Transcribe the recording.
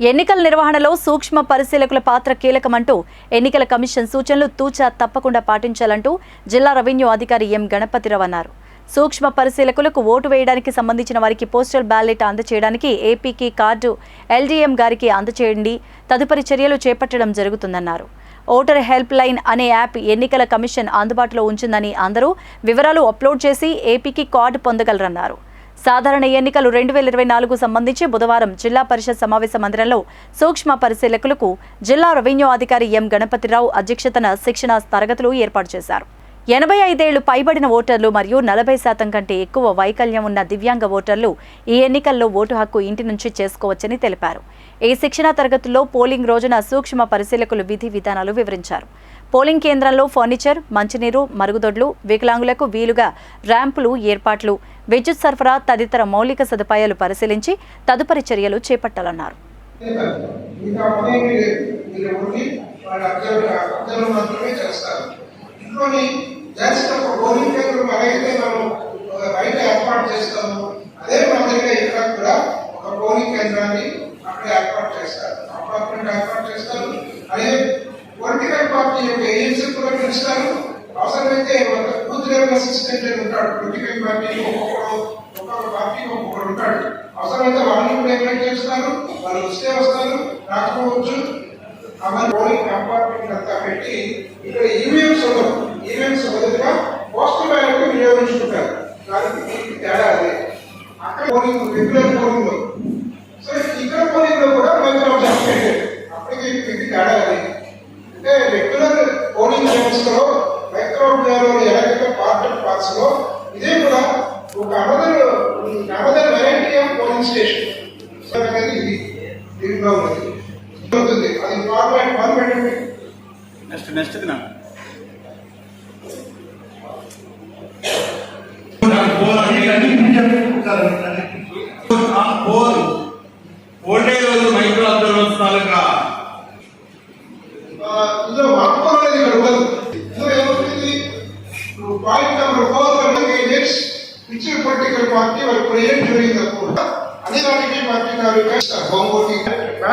ఎన్నికల నిర్వహణలో సూక్ష్మ పరిశీలకుల పాత్ర కీలకమంటూ ఎన్నికల కమిషన్ సూచనలు తూచా తప్పకుండా పాటించాలంటూ జిల్లా రెవెన్యూ అధికారి ఎం గణపతిరావు అన్నారు. సూక్ష్మ పరిశీలకులకు ఓటు వేయడానికి సంబంధించిన వారికి పోస్టల్ బ్యాలెట్ అందచేయడానికి ఏపీకి కార్డు ఎల్డీఎం గారికి అందచేయండి తదుపరి చర్యలు చేపట్టడం జరుగుతుందన్నారు. ఓటర్ హెల్ప్ లైన్ అనే యాప్ ఎన్నికల కమిషన్ అందుబాటులో ఉంచిందని అందరూ వివరాలు అప్లోడ్ చేసి ఏపీకి కార్డు పొందగలరన్నారు. సాధారణ ఎన్నికలు రెండు వేల ఇరవై నాలుగు సంబంధించి బుధవారం జిల్లా పరిషత్ సమావేశ మందిరంలో సూక్ష్మ పరిశీలకులకు జిల్లా రెవెన్యూ అధికారి ఎం గణపతిరావు అధ్యక్షతన శిక్షణ తరగతులు ఏర్పాటు చేశారు. ఎనభై ఐదేళ్ళు పైబడిన ఓటర్లు మరియు నలభై శాతం కంటే ఎక్కువ వైకల్యం ఉన్న దివ్యాంగ ఓటర్లు ఈ ఎన్నికల్లో ఓటు హక్కు ఇంటి నుంచి చేసుకోవచ్చని తెలిపారు. ఈ శిక్షణా తరగతుల్లో పోలింగ్ రోజున సూక్ష్మ పరిశీలకులు విధి విధానాలు వివరించారు. పోలింగ్ కేంద్రంలో ఫర్నిచర్ మంచినీరు మరుగుదొడ్లు వికలాంగులకు వీలుగా ర్యాంపులు ఏర్పాట్లు విద్యుత్ సరఫరా తదితర మౌలిక సదుపాయాలు పరిశీలించి తదుపరి చర్యలు చేపట్టాలన్నారు. ఇంకా మీరు మీరు ఉండి అబ్జర్వ్ అబ్జర్వ్ మాత్రమే చేస్తారు. ఇంట్లోని జస్ట్ ఒక పోలింగ్ కేంద్రం ఎలాగైతే మనం బయట ఏర్పాటు చేస్తాము. అదే మాదిరిగా ఇక్కడ కూడా ఒక బౌలింగ్ కేంద్రాన్ని అక్కడ ఏర్పాటు చేస్తారు. అపార్ట్మెంట్ ఏర్పాటు చేస్తారు. అదే పొలిటికల్ పార్టీ యొక్క ఏజెన్సీ కూడా పిలుస్తారు. అవసరమైతే ఒక బూత్ లెవెల్ అసిస్టెంట్ అని ఉంటాడు. పొలిటికల్ పార్టీ ఒక్కొక్కడు ఒక్కొక్క పార్టీ ఒక్కొక్కడు ఉంటాడు. అవసరమైతే వాళ్ళని కూడా ఇన్వైట్ చేస్తారు. వాళ్ళు వస్తే వస్తారు రాకపోవచ్చు. అవన్నీ బౌలింగ్ అపార్ట్మెంట్ అంతా పెట్టి ఇక్కడ ఈవీఎంస్ ఉండవు. ఈవెంట్స్ బదులుగా పోస్టల్ బ్యాలెట్ వినియోగించుకుంటారు. దానికి దీనికి తేడా అదే. అక్కడ పోలింగ్ రెగ్యులర్ పోలింగ్లో సో ఇక్కడ పోలింగ్లో కూడా మంచి అప్పటికి దీనికి తేడా అదే. అంటే రెగ్యులర్ పోలింగ్ వ్యవస్థలో మైక్రో ఆబ్జర్వర్ ఎలాగైతే పార్ట్ పార్ట్స్లో ఇదే కూడా ఒక another another variety of polling station అనేది ఇది దీంట్లో ఉంది అది ఫార్మాట్ ఫార్మాట్ అంటే నెక్స్ట్ నెక్స్ట్ దినా. అనేది ఇక్కడ ఉండదు ఇందులో point number four which political party వాళ్ళు ప్రెజెంట్ డ్యూరింగ్ అనే కోర్ట్ పార్టీ తాలూకా హోమ్ ఓటింగ్